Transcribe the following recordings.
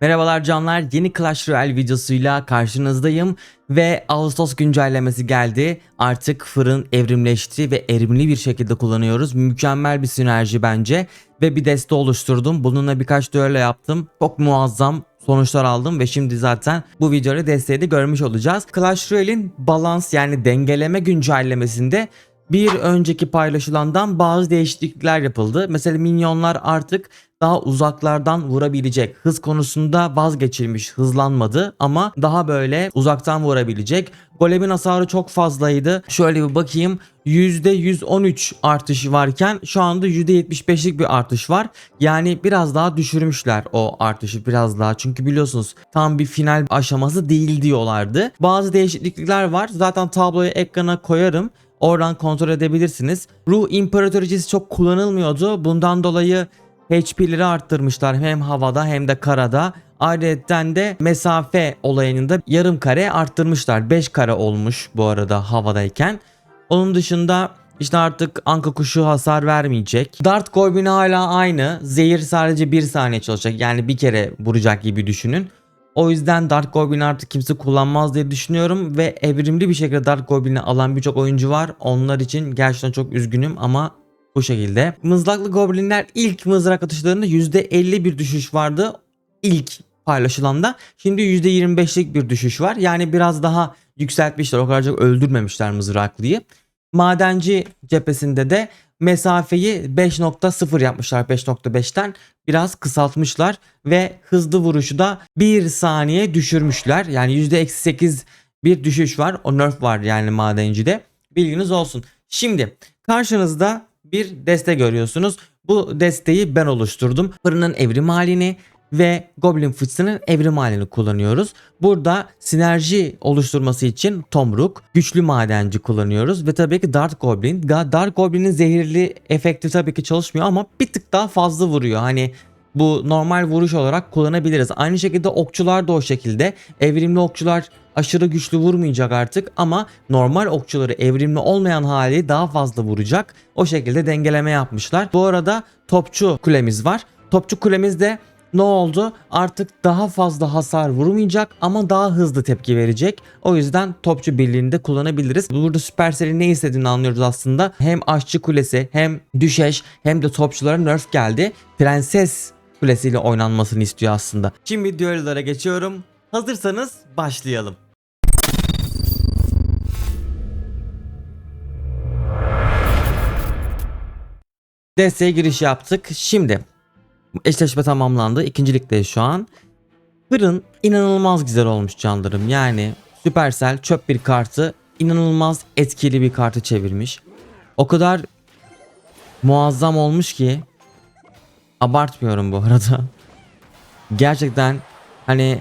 Merhabalar canlar yeni Clash Royale videosuyla karşınızdayım ve Ağustos güncellemesi geldi. Artık fırın evrimleşti ve erimli bir şekilde kullanıyoruz. Mükemmel bir sinerji bence ve bir deste oluşturdum. Bununla birkaç düello yaptım. Çok muazzam sonuçlar aldım ve şimdi zaten bu videoda desteği de görmüş olacağız. Clash Royale'in balans yani dengeleme güncellemesinde bir önceki paylaşılandan bazı değişiklikler yapıldı. Mesela minyonlar artık daha uzaklardan vurabilecek. Hız konusunda vazgeçilmiş, hızlanmadı ama daha böyle uzaktan vurabilecek. Golemin hasarı çok fazlaydı. Şöyle bir bakayım. %113 artış varken şu anda %75'lik bir artış var. Yani biraz daha düşürmüşler o artışı biraz daha. Çünkü biliyorsunuz tam bir final aşaması değil diyorlardı. Bazı değişiklikler var. Zaten tabloyu ekrana koyarım. Oradan kontrol edebilirsiniz. Ruh İmparatoricisi çok kullanılmıyordu. Bundan dolayı HP'leri arttırmışlar hem havada hem de karada. Ayrıca de mesafe olayını da yarım kare arttırmışlar. 5 kare olmuş bu arada havadayken. Onun dışında işte artık anka kuşu hasar vermeyecek. Dart Goblin'i hala aynı. Zehir sadece 1 saniye çalışacak. Yani bir kere vuracak gibi düşünün. O yüzden Dark Goblin'i artık kimse kullanmaz diye düşünüyorum ve evrimli bir şekilde Dark Goblin'i alan birçok oyuncu var. Onlar için gerçekten çok üzgünüm ama bu şekilde. Mızraklı Goblinler ilk mızrak atışlarında %50 bir düşüş vardı. İlk paylaşılanda. Şimdi %25'lik bir düşüş var. Yani biraz daha yükseltmişler. O kadar çok öldürmemişler mızraklıyı. Madenci cephesinde de mesafeyi 5.0 yapmışlar 5.5'ten biraz kısaltmışlar ve hızlı vuruşu da 1 saniye düşürmüşler. Yani %8 bir düşüş var. O nerf var yani madencide. Bilginiz olsun. Şimdi karşınızda bir deste görüyorsunuz. Bu desteği ben oluşturdum. Fırının evrim halini ve Goblin fıçısının evrim halini kullanıyoruz. Burada sinerji oluşturması için Tomruk, güçlü madenci kullanıyoruz ve tabii ki Dark Goblin. Dark Goblin'in zehirli efekti tabii ki çalışmıyor ama bir tık daha fazla vuruyor. Hani bu normal vuruş olarak kullanabiliriz. Aynı şekilde okçular da o şekilde. Evrimli okçular aşırı güçlü vurmayacak artık ama normal okçuları evrimli olmayan hali daha fazla vuracak. O şekilde dengeleme yapmışlar. Bu arada topçu kulemiz var. Topçu kulemizde ne oldu? Artık daha fazla hasar vurmayacak ama daha hızlı tepki verecek. O yüzden topçu birliğini de kullanabiliriz. Burada Supercell'in ne istediğini anlıyoruz aslında. Hem aşçı kulesi hem düşeş hem de topçulara nerf geldi. Prenses kulesiyle oynanmasını istiyor aslında. Şimdi düellolara geçiyorum. Hazırsanız başlayalım. Desteğe giriş yaptık. Şimdi eşleşme tamamlandı. İkincilikteyiz şu an. Fırın inanılmaz güzel olmuş canlarım. Yani Supercell çöp bir kartı inanılmaz etkili bir kartı çevirmiş. O kadar muazzam olmuş ki abartmıyorum bu arada. Gerçekten hani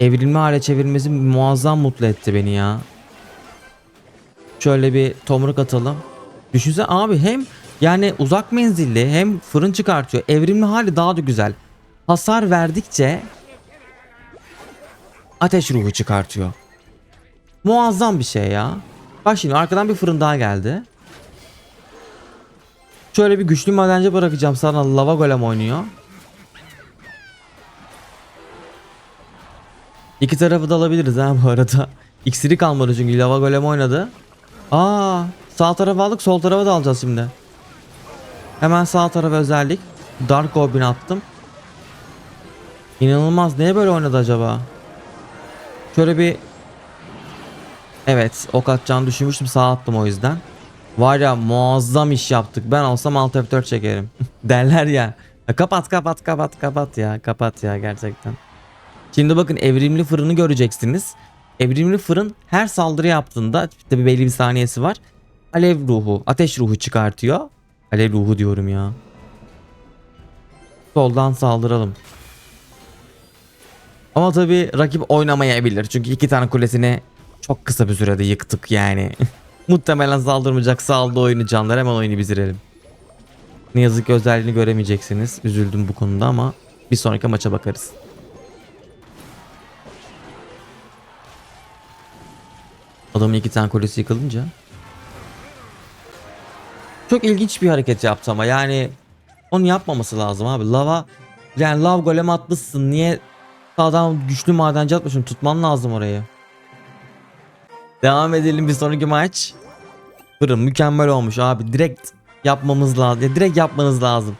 evrilme hale çevirmesi muazzam mutlu etti beni ya. Şöyle bir tomruk atalım. Düşünsene abi hem yani uzak menzilli hem fırın çıkartıyor. Evrimli hali daha da güzel. Hasar verdikçe ateş ruhu çıkartıyor. Muazzam bir şey ya. Bak şimdi arkadan bir fırın daha geldi. Şöyle bir güçlü madenci bırakacağım sana lava golem oynuyor. İki tarafı da alabiliriz ha bu arada. İksiri kalmadı çünkü lava golem oynadı. Aa, sağ tarafa aldık sol tarafa da alacağız şimdi. Hemen sağ tarafa özellik. Dark Goblin attım. İnanılmaz. Niye böyle oynadı acaba? Şöyle bir... Evet ok atacağını düşünmüştüm sağ attım o yüzden. Var ya muazzam iş yaptık. Ben olsam alt F4 çekerim. Derler ya. Kapat kapat kapat kapat ya. Kapat ya gerçekten. Şimdi bakın evrimli fırını göreceksiniz. Evrimli fırın her saldırı yaptığında tabi belli bir saniyesi var. Alev ruhu, ateş ruhu çıkartıyor. Alev ruhu diyorum ya. Soldan saldıralım. Ama tabi rakip oynamayabilir. Çünkü iki tane kulesini çok kısa bir sürede yıktık yani. Muhtemelen saldırmayacak saldı oyunu canlar. Hemen oyunu bitirelim. Ne yazık ki özelliğini göremeyeceksiniz. Üzüldüm bu konuda ama bir sonraki maça bakarız. Adamın iki tane kulesi yıkılınca. Çok ilginç bir hareket yaptı ama yani onu yapmaması lazım abi. Lava yani lav golem atmışsın niye Sağdan güçlü madenci atmışım. Tutman lazım orayı. Devam edelim bir sonraki maç. Fırın mükemmel olmuş abi. Direkt yapmamız lazım. Ya direkt yapmanız lazım.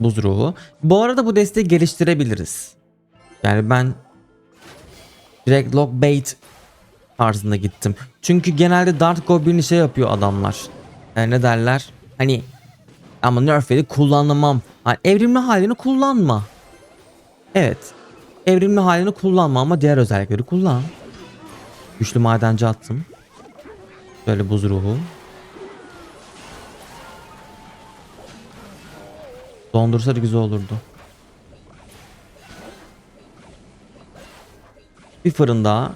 Buz ruhu. Bu arada bu desteği geliştirebiliriz. Yani ben direkt lock bait tarzında gittim. Çünkü genelde Dart Goblin'i şey yapıyor adamlar. Yani ne derler? Hani ama nerf'leri kullanamam. Hani evrimli halini kullanma. Evet. Evrimli halini kullanma ama diğer özellikleri kullan. Güçlü madenci attım. Böyle buz ruhu. Dondursa güzel olurdu. Bir fırın daha.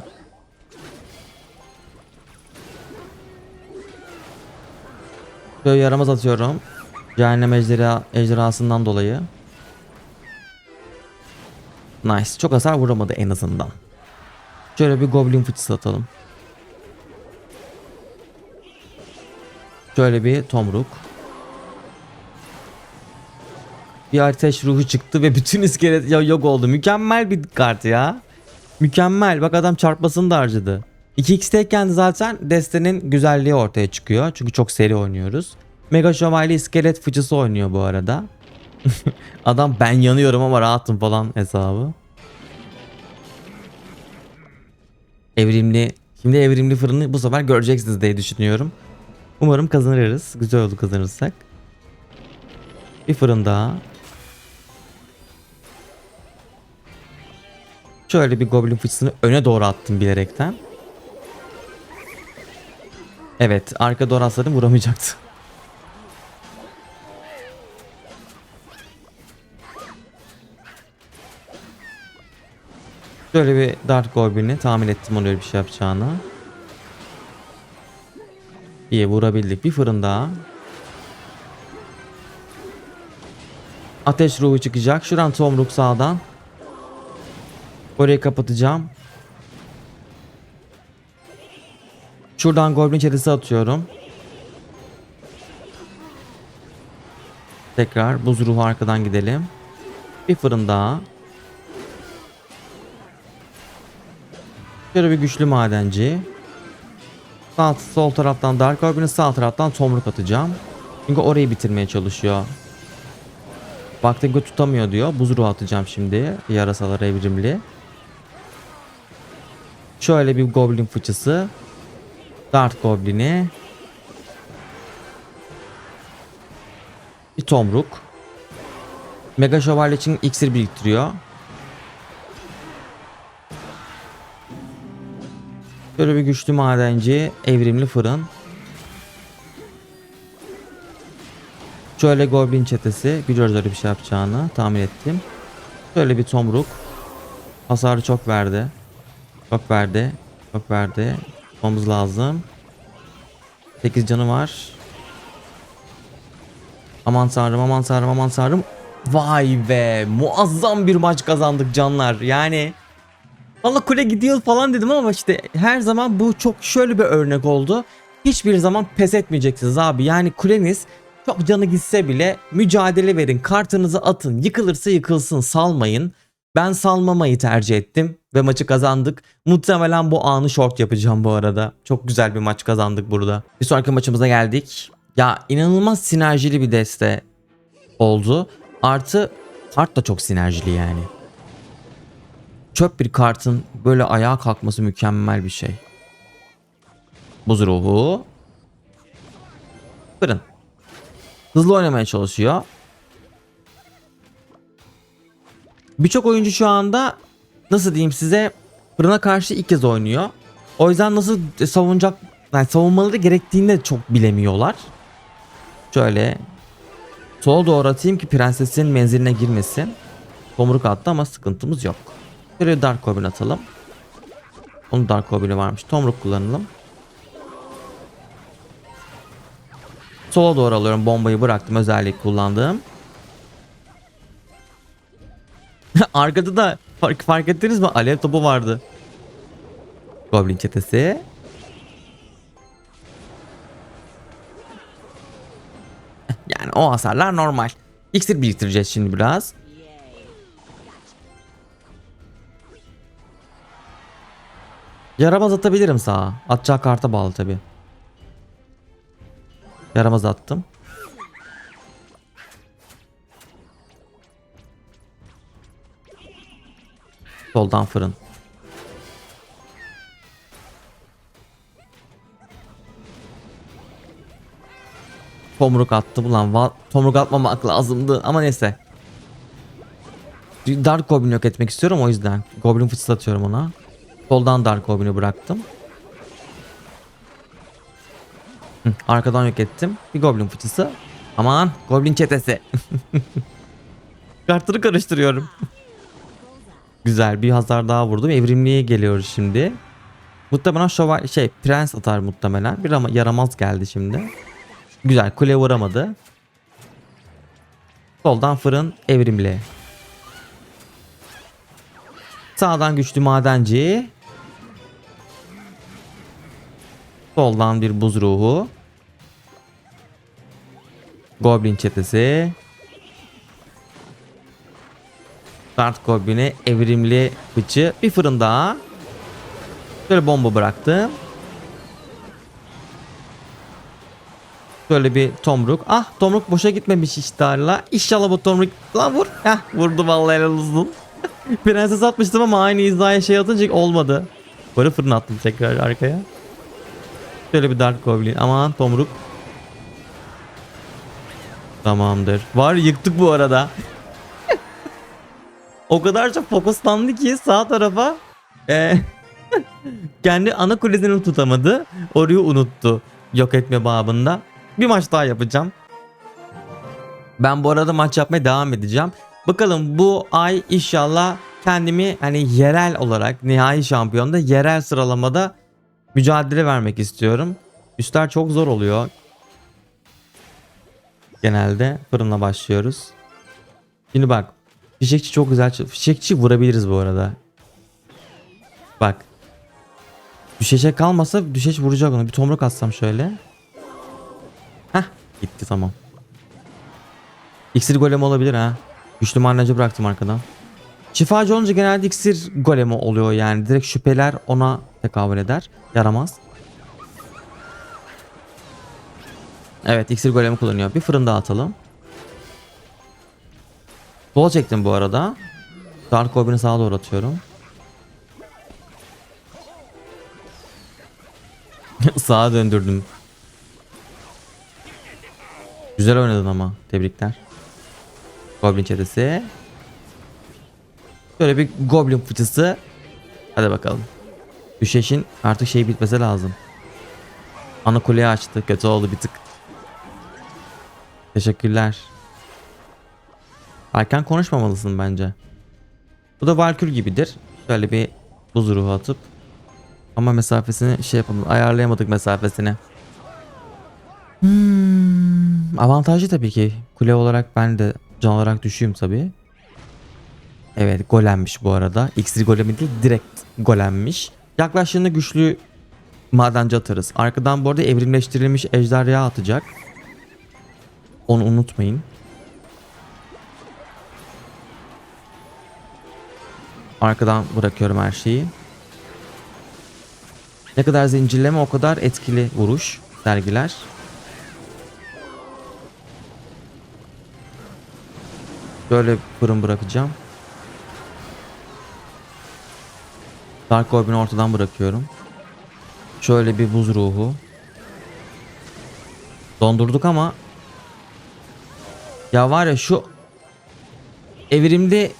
Böyle yaramaz atıyorum. Cehennem ejderha, ejderhasından dolayı. Nice. Çok hasar vuramadı en azından. Şöyle bir goblin fıçısı atalım. Şöyle bir tomruk. Bir ateş ruhu çıktı ve bütün iskelet ya yok oldu. Mükemmel bir kart ya. Mükemmel. Bak adam çarpmasını da harcadı. 2x'teyken zaten destenin güzelliği ortaya çıkıyor. Çünkü çok seri oynuyoruz. Mega Şövalye iskelet fıçısı oynuyor bu arada. adam ben yanıyorum ama rahatım falan hesabı. Evrimli. Şimdi evrimli fırını bu sefer göreceksiniz diye düşünüyorum. Umarım kazanırız. Güzel oldu kazanırsak. Bir fırın daha. Şöyle bir goblin fıçısını öne doğru attım bilerekten. Evet arka doğru atsadım vuramayacaktı. Şöyle bir Dark Goblin'i tahmin ettim onu öyle bir şey yapacağını. İyi vurabildik. Bir fırın daha. Ateş ruhu çıkacak. Şuran tomruk sağdan. Orayı kapatacağım. Şuradan goblin çetesi atıyorum. Tekrar buz ruhu arkadan gidelim. Bir fırın daha. Şöyle bir güçlü madenci. Sağ, sol taraftan Dark Goblin'e sağ taraftan tomruk atacağım. Çünkü orayı bitirmeye çalışıyor. Baktığımda tutamıyor diyor. Buz ruhu atacağım şimdi. Yarasalar evrimli. Şöyle bir goblin fıçısı. Dart goblini. Bir tomruk. Mega şövalye için iksir biriktiriyor. Şöyle bir güçlü madenci, evrimli fırın. Şöyle goblin çetesi. Biliyoruz öyle bir şey yapacağını tahmin ettim. Şöyle bir tomruk. Hasarı çok verdi. Çok verdi. Çok verdi. Tutmamız lazım. 8 canı var. Aman tanrım aman tanrım aman tanrım. Vay be muazzam bir maç kazandık canlar. Yani Valla kule gidiyor falan dedim ama işte her zaman bu çok şöyle bir örnek oldu. Hiçbir zaman pes etmeyeceksiniz abi. Yani kuleniz çok canı gitse bile mücadele verin. Kartınızı atın. Yıkılırsa yıkılsın salmayın. Ben salmamayı tercih ettim ve maçı kazandık. Muhtemelen bu anı short yapacağım bu arada. Çok güzel bir maç kazandık burada. Bir sonraki maçımıza geldik. Ya inanılmaz sinerjili bir deste oldu. Artı kart da çok sinerjili yani. Çöp bir kartın böyle ayağa kalkması mükemmel bir şey. Buz ruhu. Fırın. Hızlı oynamaya çalışıyor. Birçok oyuncu şu anda nasıl diyeyim size fırına karşı ilk kez oynuyor. O yüzden nasıl savunacak yani savunmaları gerektiğini de çok bilemiyorlar. Şöyle sola doğru atayım ki prensesin menziline girmesin. Tomruk attı ama sıkıntımız yok. Şöyle Dark Goblin atalım. Onun Dark Goblin'i varmış. Tomruk kullanalım. Sola doğru alıyorum. Bombayı bıraktım. Özellik kullandığım. Arkada da fark, fark ettiniz mi? Alev topu vardı. Goblin çetesi. Yani o hasarlar normal. İksir biriktireceğiz şimdi biraz. Yaramaz atabilirim sağa. Atacağı karta bağlı tabi. Yaramaz attım. Soldan fırın. Tomruk attı ulan. Tomruk atmamak lazımdı ama neyse. Dark Goblin yok etmek istiyorum o yüzden. Goblin fıçıslatıyorum ona. Soldan Dark Goblin'i bıraktım. Hı, arkadan yok ettim. Bir Goblin fıçısı. Aman Goblin çetesi. Kartları karıştırıyorum. Güzel bir hasar daha vurdum. Evrimliğe geliyoruz şimdi. Muhtemelen şövalye şey prens atar muhtemelen. Bir ama yaramaz geldi şimdi. Güzel kule vuramadı. Soldan fırın evrimli. Sağdan güçlü madenci. Soldan bir buz ruhu. Goblin çetesi. Dart Goblin'e evrimli bıçı. Bir fırın daha. Şöyle bomba bıraktım. Şöyle bir tomruk. Ah tomruk boşa gitmemiş işte hala. İnşallah bu tomruk. Lan vur. Heh vurdu vallahi helal olsun. Prenses atmıştım ama aynı hizaya şey atınca olmadı. Böyle fırın attım tekrar arkaya. Şöyle bir Dark Goblin. Aman tomruk. Tamamdır. Var yıktık bu arada. o kadar çok fokuslandı ki sağ tarafa. Ee, kendi ana kulesini tutamadı. Orayı unuttu. Yok etme babında. Bir maç daha yapacağım. Ben bu arada maç yapmaya devam edeceğim. Bakalım bu ay inşallah kendimi hani yerel olarak nihai şampiyonda yerel sıralamada mücadele vermek istiyorum. Üstler çok zor oluyor. Genelde fırınla başlıyoruz. Şimdi bak. Fişekçi çok güzel. Fişekçi vurabiliriz bu arada. Bak. Düşeşe kalmasa düşeş vuracak onu. Bir tomruk atsam şöyle. Heh gitti tamam. İksir golem olabilir ha. Güçlü manacı bıraktım arkadan. Şifacı olunca genelde iksir golemi oluyor yani. Direkt şüpheler ona tekabül eder. Yaramaz. Evet iksir golemi kullanıyor. Bir fırın daha atalım. Sola çektim bu arada. Dark Goblin'i sağa doğru atıyorum. Sağa döndürdüm. Güzel oynadın ama. Tebrikler. Goblin çetesi. Şöyle bir goblin fıçısı. Hadi bakalım. Düşeşin artık şey bitmesi lazım. Ana kuleyi açtı. Kötü oldu bir tık. Teşekkürler. Erken konuşmamalısın bence. Bu da Valkür gibidir. Şöyle bir buz ruhu atıp ama mesafesini şey yapalım. Ayarlayamadık mesafesini. Hmm, avantajlı tabii ki. Kule olarak ben de can olarak düşüyüm tabii. Evet golemmiş bu arada. X'li golemi değil direkt golemmiş. Yaklaştığında güçlü madenci atarız. Arkadan bu arada evrimleştirilmiş ejderha atacak. Onu unutmayın. Arkadan bırakıyorum her şeyi. Ne kadar zincirleme o kadar etkili vuruş sergiler. Böyle fırın bırakacağım. Dark Orb'ini ortadan bırakıyorum. Şöyle bir buz ruhu. Dondurduk ama ya var ya şu evrimli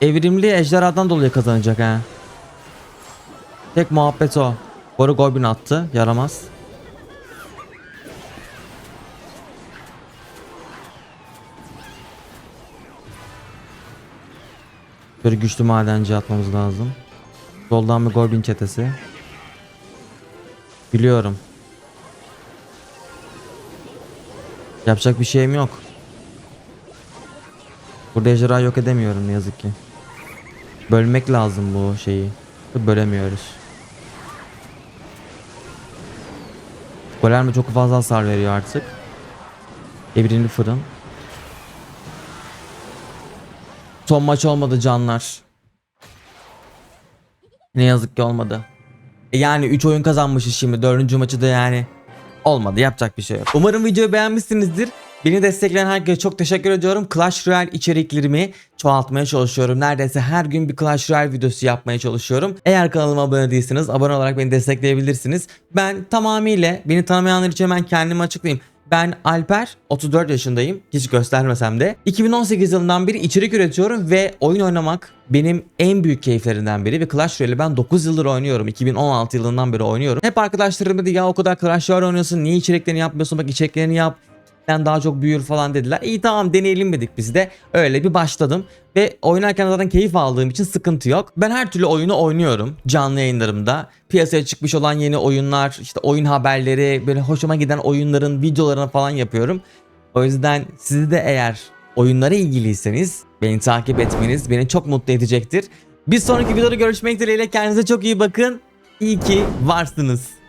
evrimli ejderhadan dolayı kazanacak ha. Tek muhabbet o. Boru Goblin attı. Yaramaz. Böyle güçlü madenci atmamız lazım. Soldan bir Goblin çetesi. Biliyorum. Yapacak bir şeyim yok. Burada ejderha yok edemiyorum ne yazık ki. Bölmek lazım bu şeyi. Bölemiyoruz. Golem de çok fazla hasar veriyor artık. Evrimli fırın. Son maç olmadı canlar. Ne yazık ki olmadı. E Yani 3 oyun kazanmışız şimdi. 4. maçı da yani olmadı. Yapacak bir şey yok. Umarım videoyu beğenmişsinizdir. Beni destekleyen herkese çok teşekkür ediyorum. Clash Royale içeriklerimi çoğaltmaya çalışıyorum. Neredeyse her gün bir Clash Royale videosu yapmaya çalışıyorum. Eğer kanalıma abone değilseniz abone olarak beni destekleyebilirsiniz. Ben tamamıyla beni tanımayanlar için hemen kendimi açıklayayım. Ben Alper, 34 yaşındayım. Hiç göstermesem de. 2018 yılından beri içerik üretiyorum ve oyun oynamak benim en büyük keyiflerimden biri. Ve Clash Royale'i ben 9 yıldır oynuyorum. 2016 yılından beri oynuyorum. Hep arkadaşlarım dedi ya o kadar Clash Royale oynuyorsun. Niye içeriklerini yapmıyorsun? Bak içeriklerini yap daha çok büyür falan dediler. İyi tamam deneyelim dedik biz de. Öyle bir başladım. Ve oynarken zaten keyif aldığım için sıkıntı yok. Ben her türlü oyunu oynuyorum canlı yayınlarımda. Piyasaya çıkmış olan yeni oyunlar, işte oyun haberleri, böyle hoşuma giden oyunların videolarını falan yapıyorum. O yüzden sizi de eğer oyunlara ilgiliyseniz beni takip etmeniz beni çok mutlu edecektir. Bir sonraki videoda görüşmek dileğiyle kendinize çok iyi bakın. İyi ki varsınız.